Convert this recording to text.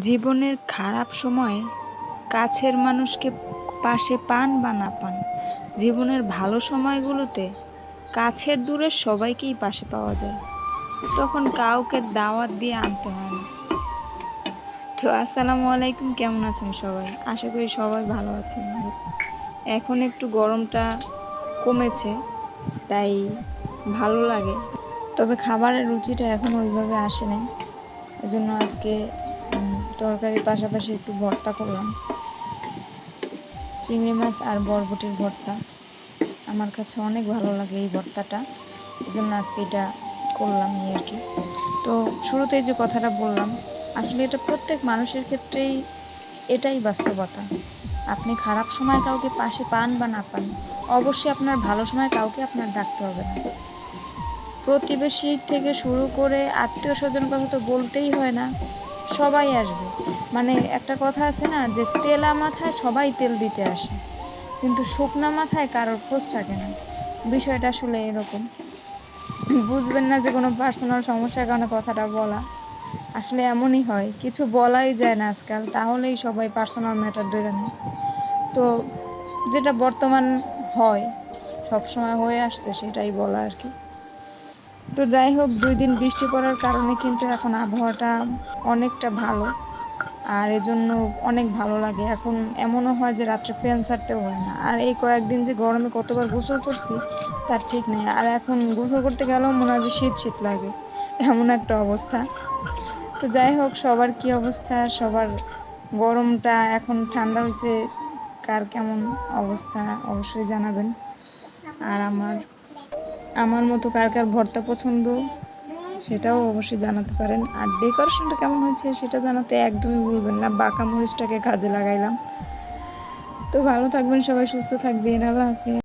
জীবনের খারাপ সময়ে কাছের মানুষকে পাশে পান বা না পান, জীবনের ভালো সময়গুলোতে কাছের দূরের সবাইকেই পাশে পাওয়া যায়। তখন কাউকে দাওয়াত দিয়ে আনতে হয় না। তো আসসালামু আলাইকুম, কেমন আছেন সবাই? আশা করি সবাই ভালো আছেন। এখন একটু গরমটা কমেছে, তাই ভালো লাগে। তবে খাবারের রুচিটা এখন ওইভাবে আসে নাই। এজন্য আজকে তরকারির পাশাপাশি একটু ভর্তা করলাম। চিংড়ি মাছ আর বরবটির ভর্তা। আমার কাছে অনেক ভালো লাগে এই ভর্তাটা। এই জন্য আজকে এটা করলাম এই আর কি। তো শুরুতেই যে কথাটা বললাম, আসলে এটা প্রত্যেক মানুষের ক্ষেত্রেই এটাই বাস্তবতা। আপনি খারাপ সময় কাউকে পাশে পান বা না পান, অবশ্যই আপনার ভালো সময় কাউকে আপনার ডাকতে হবে না। প্রতিবেশী থেকে শুরু করে আত্মীয় স্বজন কথা তো বলতেই হয় না। সবাই আসবে। মানে একটা কথা আছে না যে, তেলা মাথায় সবাই তেল দিতে আসে। কিন্তু শুকনা মাথায় কারোর খোঁজ থাকে না। বিষয়টা আসলে এরকম। বুঝবেন না যে, কোনো পার্সোনাল সমস্যার কারণে কথাটা বলা। আসলে এমনই হয়, কিছু বলাই যায় না আজকাল, তাহলেই সবাই পার্সোনাল ম্যাটার ধরে নেয়। তো যেটা বর্তমান হয়, সবসময় হয়ে আসছে সেটাই বলা আর কি। তো যাই হোক, দুই দিন বৃষ্টি পড়ার কারণে কিন্তু এখন আবহাওয়াটা অনেকটা ভালো। আর এজন্য অনেক ভালো লাগে। এখন এমনও হয় যে রাত্রে ফ্যান ছাড়তেও হয় না। আর এই কয়েকদিন যে গরমে কতবার গোসল করছি, তার ঠিক নেই। আর এখন গোসল করতে গেলেও মনে হয় যে শীত শীত লাগে। এমন একটা অবস্থা। তো যাই হোক, সবার কি অবস্থা? সবার গরমটা এখন ঠান্ডা হয়েছে কার কেমন অবস্থা অবশ্যই জানাবেন। আর আমার আমার মতো কার কার ভর্তা পছন্দ, সেটাও অবশ্যই জানাতে পারেন। আর ডেকোরেশনটা কেমন হয়েছে সেটা জানাতে একদমই ভুলবেন না, বাঁকা মরিচটাকে কাজে লাগাইলাম। তো ভালো থাকবেন, সবাই সুস্থ থাকবেন, আল্লাহ হাফিজ।